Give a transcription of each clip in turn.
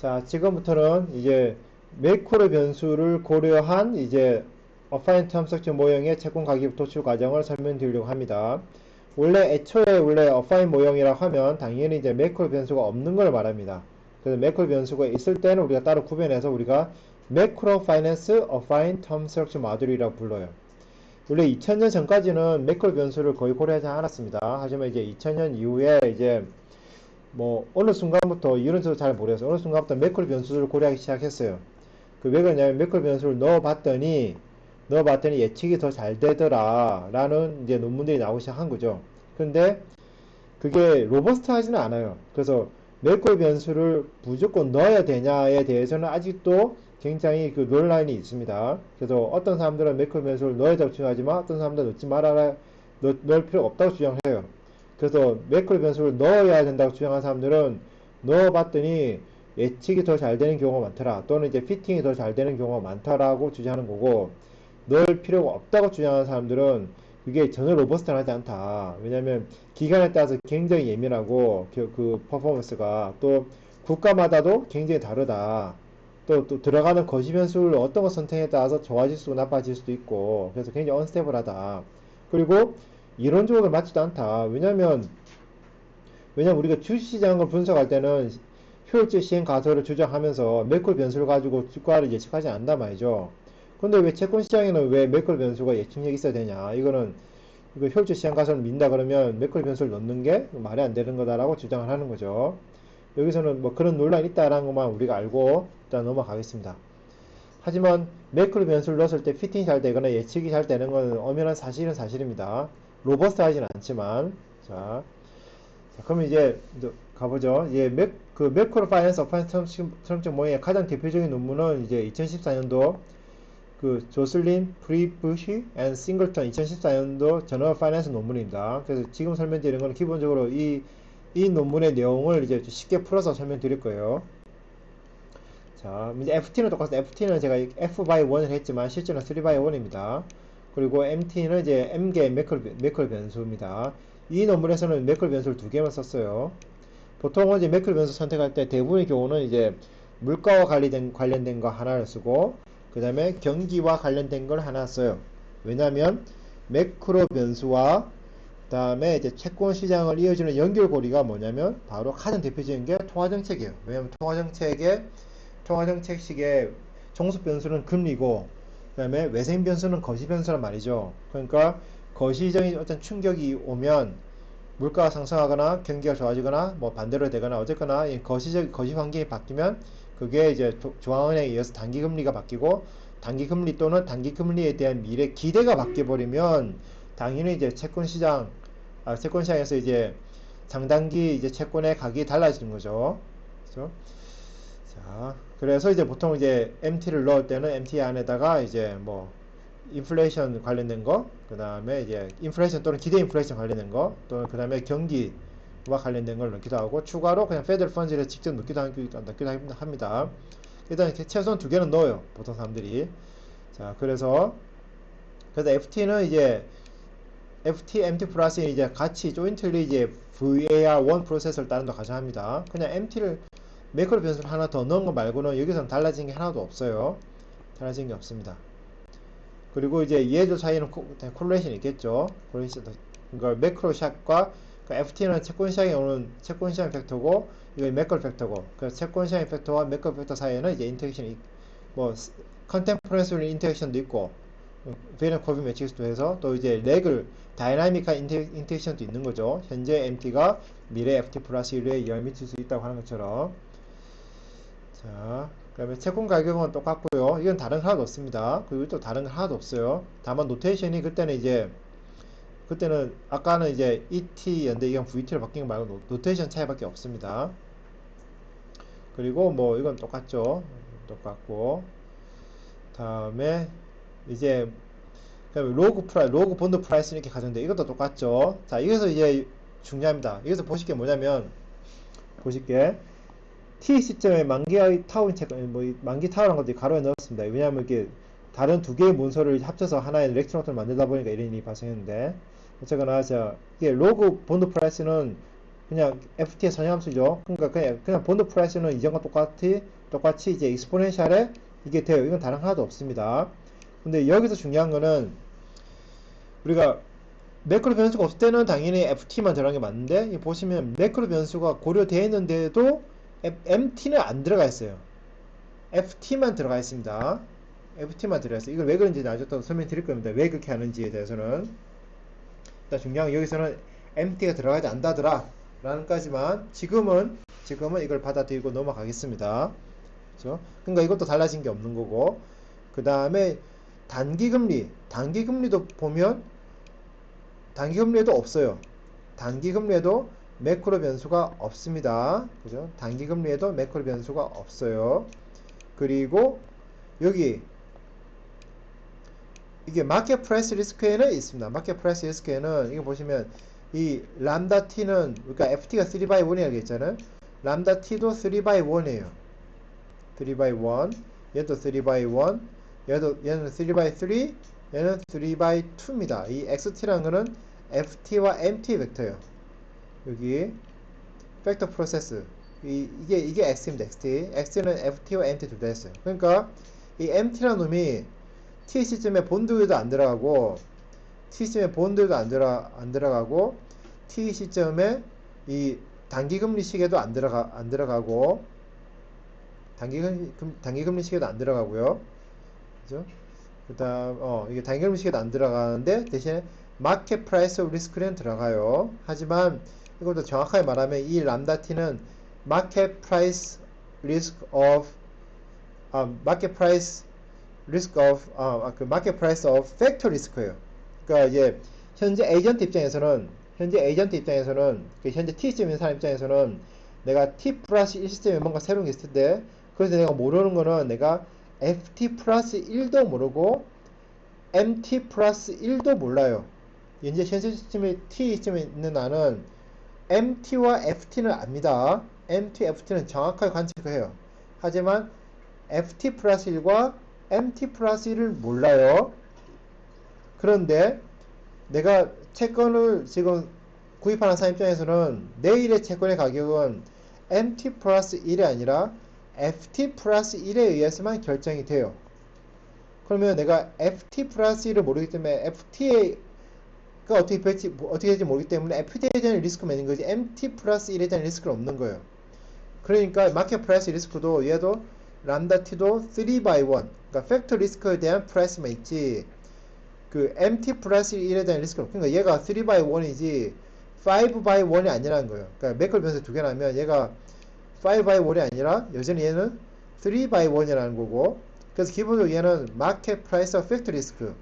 자, 지금부터는 이제 매크로 변수를 고려한 이제 어파인 텀스트럭처 모형의 채권 가격 도출 과정을 설명드리려고 합니다. 원래 애초에 원래 어파인 모형이라고 하면 당연히 이제 매크로 변수가 없는 걸 말합니다. 그래서 매크로 변수가 있을 때는 우리가 따로 구별해서 우리가 매크로 파이낸스 어파인 텀스트럭처 마듈이라고 불러요. 원래 2000년 전까지는 매크로 변수를 거의 고려하지 않았습니다. 하지만 이제 2000년 이후에 이제 뭐 어느 순간부터 이런 저도 잘 모르겠어요. 어느 순간부터 매크로 변수를 고려하기 시작했어요. 그 왜 그러냐면 매크로 변수를 넣어봤더니 넣어봤더니 예측이 더 잘 되더라 라는 이제 논문들이 나오기 시작한 거죠. 근데 그게 로버스트하지는 않아요. 그래서 매크로 변수를 무조건 넣어야 되냐에 대해서는 아직도 굉장히 그 논란이 있습니다. 그래서 어떤 사람들은 매크로 변수를 넣어야 된다고 주장하지만 어떤 사람들은 넣지 말아라 넣, 넣을 필요가 없다고 주장을 해요. 그래서 매크로 변수를 넣어야 된다고 주장하는 사람들은 넣어봤더니 예측이 더 잘 되는 경우가 많더라. 또는 이제 피팅이 더 잘 되는 경우가 많다라고 주장하는 거고 넣을 필요가 없다고 주장하는 사람들은 그게 전혀 로버스트하지 않다. 왜냐하면 기간에 따라서 굉장히 예민하고 그, 그 퍼포먼스가 또 국가마다도 굉장히 다르다. 또, 또 들어가는 거시 변수를 어떤 거 선택에 따라서 좋아질 수도 나빠질 수도 있고 그래서 굉장히 언스테이블하다. 그리고 이론적으로 맞지도 않다. 왜냐면 왜냐면 우리가 주시장을 분석할 때는 효율적 시행 가설을 주장하면서 매크로 변수를 가지고 주가를 예측하지 않는단 말이죠. 근데 왜 채권 시장에는 왜 매크로 변수가 예측력이 있어야 되냐? 이거는 이거 효율적 시행 가설을 민다 그러면 매크로 변수를 넣는 게 말이 안 되는 거다라고 주장을 하는 거죠. 여기서는 뭐 그런 논란이 있다라는 것만 우리가 알고 일단 넘어가겠습니다. 하지만 매크로 변수를 넣었을 때 피팅이 잘 되거나 예측이 잘 되는 건 엄연한 사실은 사실입니다. 로버스트 하진 않지만 자, 자 그럼 이제, 이제 가보죠. 이제 맥, 그 매크로 파이낸스 어파이낸스 트럼적 모형의 가장 대표적인 논문은 이제 2014년도 그 조슬린 프리부시 앤 싱글턴 2014년도 저널 파이낸스 논문입니다. 그래서 지금 설명드리는 건 기본적으로 이, 이 논문의 내용을 이제 쉽게 풀어서 설명드릴 거예요. 자, 이제 FT는 똑같습니다. FT는 제가 F by 1을 했지만 실제는 3 by 1입니다. 그리고 MT는 이제 M개 매컬, 매컬 변수입니다. 이 논문에서는 매컬 변수를 두 개만 썼어요. 보통은 이제 매컬 변수 선택할 때 대부분의 경우는 이제 물가와 관련된, 관련된 거 하나를 쓰고, 그 다음에 경기와 관련된 걸 하나 써요. 왜냐면 매크로 변수와 그 다음에 이제 채권 시장을 이어주는 연결고리가 뭐냐면 바로 가장 대표적인 게 통화정책이에요. 왜냐면 통화정책의 통화정책식의 종속 변수는 금리고 그 다음에 외생 변수는 거시 변수란 말이죠. 그러니까 거시적인 어떤 충격이 오면 물가가 상승하거나 경기가 좋아지거나 뭐 반대로 되거나 어쨌거나 거시적 거시 환경이 바뀌면 그게 이제 중앙은행에 의해서 단기 금리가 바뀌고 단기 금리 또는 단기 금리에 대한 미래 기대가 바뀌어 버리면 당연히 이제 채권 시장 아, 채권 시장에서 이제 장단기 이제 채권의 가격이 달라지는 거죠. 그렇죠? 자, 그래서 이제 보통 이제 MT를 넣을 때는 MT 안에다가 이제 뭐 인플레이션 관련된 거, 그 다음에 이제 인플레이션 또는 기대 인플레이션 관련된 거, 또는 그 다음에 경기와 관련된 걸 넣기도 하고, 추가로 그냥 페더럴 펀즈를 직접 넣기도, 넣기도 합니다. 일단 최소한 두 개는 넣어요. 보통 사람들이. 자, 그래서, 그래서 FT는 이제, FT, MT 플러스 이제 같이 조인틀리 이제 VAR1 프로세서를 따른다 가정합니다. 그냥 MT를 매크로 변수를 하나 더 넣은 거 말고는 여기서는 달라진 게 하나도 없어요. 달라진 게 없습니다. 그리고 이제 얘들 사이에는 콜레이션이 있겠죠. 콜레이션, 그러니까 매크로 샷과 그 FT는 채권 시장에 오는 채권 시장 팩터고 이거 매크로 팩터고 그 채권 시장 팩터와 매크로 팩터 사이에는 이제 인터랙션이 뭐 컨템포런스 인터랙션도 있고 베리언 코비 매치스도 해서 또 이제 렉을 다이나믹한 인터랙션도 있는 거죠. 현재 MT가 미래 FT 플러스 1에 열 미칠 수 있다고 하는 것처럼 자, 그 다음에 채권 가격은 똑같고요. 이건 다른 거 하나도 없습니다. 그리고 또 다른 거 하나도 없어요. 다만 노테이션이 그때는 이제 그때는 아까는 이제 ET였는데 이건 VT로 바뀐 거 말고 노테이션 차이밖에 없습니다. 그리고 뭐 이건 똑같죠. 똑같고 다음에 이제 로그 프라이 로그 본드 프라이스 이렇게 가정돼 이것도 똑같죠. 자 여기서 이제 중요합니다. 여기서 보실 게 뭐냐면 보실 게 T 시점에 만기의 타운 책, 뭐, 만기 타운한 것들이 가로에 넣었습니다. 왜냐하면 이게 다른 두 개의 문서를 합쳐서 하나의 렉트로트를 만들다 보니까 이런 일이 발생했는데, 어쨌거나, 저, 이게 로그 본드 프라이스는 그냥 FT의 선행함수죠. 그러니까 그냥, 그냥 본드 프라이스는 이전과 똑같이, 똑같이 이제 익스포넨셜에 이게 돼요. 이건 다른 하나도 없습니다. 근데 여기서 중요한 거는 우리가 매크로 변수가 없을 때는 당연히 FT만 들어간 게 맞는데 이 보시면 매크로 변수가 고려되어 있는데도 MT는 안 들어가 있어요. FT만 들어가 있습니다. FT만 들어가 있어요. 이걸 왜 그런지 나중에 또 설명 드릴 겁니다. 왜 그렇게 하는지에 대해서는 일단 중요한 건 여기서는 MT가 들어가지 않다더라 라는 까지만 지금은 지금은 이걸 받아들이고 넘어가겠습니다. 그렇죠? 그러니까 이것도 달라진 게 없는 거고 그 다음에 단기금리 단기금리도 보면 단기금리에도 없어요. 단기금리에도 매크로 변수가 없습니다. 그죠? 단기 금리에도 매크로 변수가 없어요. 그리고 여기 이게 마켓 프라이스 리스크에는 있습니다. 마켓 프라이스 리스크에는 이거 보시면 이 람다 t는 그러니까 ft가 3 by 1이라고 했잖아요. 람다 t도 3 by 1이에요. 3 by 1 얘도 3 by 1 얘도 얘는 3 by 3 얘는 3 by 2입니다. 이 xt라는 거는 ft와 mt 벡터예요. 여기 팩터 프로세스 이, 이게 이게 x입니다. xt x는 ft와 mt 둘 다 했어요. 그러니까 이 mt라는 놈이 t 시점에 본드에도 안 들어가고 t 시점에 본드에도 안 들어 안 들어가고 t 시점에 이 단기금리 시계도 안 들어가 안 들어가고 단기금 단기금리 시계도 안 들어가고요. 그죠? 그다음 어 이게 단기금리 시계도 안 들어가는데 대신에 마켓 프라이스 리스크는 들어가요. 하지만 이것도 정확하게 말하면 이 람다 t는 마켓 프라이스 리스크 아 마켓 프라이스 리스크 아, 그 마켓 프라이스 of 팩터 리스크예요. 그러니까 이제 현재 에이전트 입장에서는 현재 에이전트 입장에서는 그 현재 T 있는 사람 입장에서는 내가 T 플러스 1 시점에 뭔가 새로운 게 있을 때 그래서 내가 모르는 거는 내가 FT 플러스 1도 모르고 MT 플러스 1도 몰라요. 현재 현재 시점에 T 시점에 있는 나는 MT와 FT는 압니다. MT, FT는 정확하게 관측을 해요. 하지만 FT 플러스 1과 MT 플러스 1을 몰라요. 그런데 내가 채권을 지금 구입하는 사람 입장에서는 내일의 채권의 가격은 MT 플러스 1이 아니라 FT 플러스 1에 의해서만 결정이 돼요. 그러면 내가 FT 플러스 1을 모르기 때문에 FT 가 어떻게 될지, 어떻게 될지 모르기 때문에 FT에 대한 리스크만 있는 거지 MT 플러스 1에 대한 리스크는 없는 거예요. 그러니까 마켓 프라이스 리스크도 얘도 람다 t도 3 by 1 그러니까 팩터 리스크에 대한 프라이스만 있지 그 MT 플러스 1에 대한 리스크는 그러니까 얘가 3 by 1이지 5 by 1이 아니라는 거예요. 그러니까 매컬 변수 두 개라면 얘가 5 by 1이 아니라 여전히 얘는 3 by 1이라는 거고 그래서 기본적으로 얘는 마켓 프라이스 팩터 리스크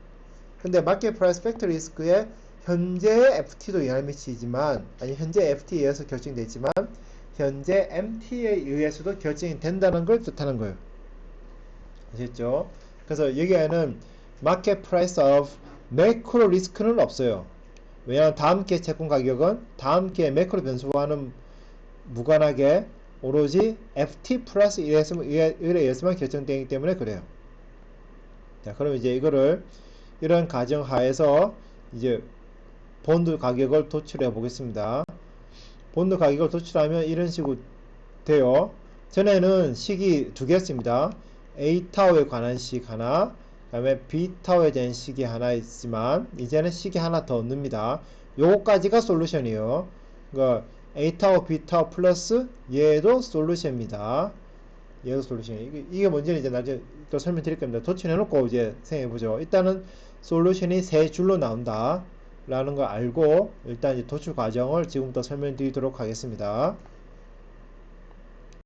근데 마켓 프라이스 팩터 리스크에 현재 FT도 영향을 미치지만 아니 현재 FT에 의해서 결정되지만 현재 MT에 의해서도 결정이 된다는 걸 뜻하는 거예요. 아셨죠? 그래서 여기에는 마켓 프라이스 오브 매크로 리스크는 없어요. 왜냐하면 다음 기회 채권 가격은 다음 기회 매크로 변수와는 무관하게 오로지 FT 플러스 1에 의해서만 결정되기 때문에 그래요. 자, 그럼 이제 이거를 이런 가정 하에서 이제 본드 가격을 도출해 보겠습니다. 본드 가격을 도출하면 이런 식으로 돼요. 전에는 식이 두 개였습니다. A타워에 관한 식 하나, 그 다음에 B타워에 대한 식이 하나 있지만, 이제는 식이 하나 더 넣습니다. 요거까지가 솔루션이에요. 그러니까 A타워, B타워 플러스 얘도 솔루션입니다. 얘도 솔루션. 이게, 이게 뭔지는 이제 나중에 또 설명드릴 겁니다. 도출해놓고 이제 생각해보죠. 일단은 솔루션이 세 줄로 나온다. 라는 걸 알고 일단 도출 과정을 지금부터 설명드리도록 하겠습니다.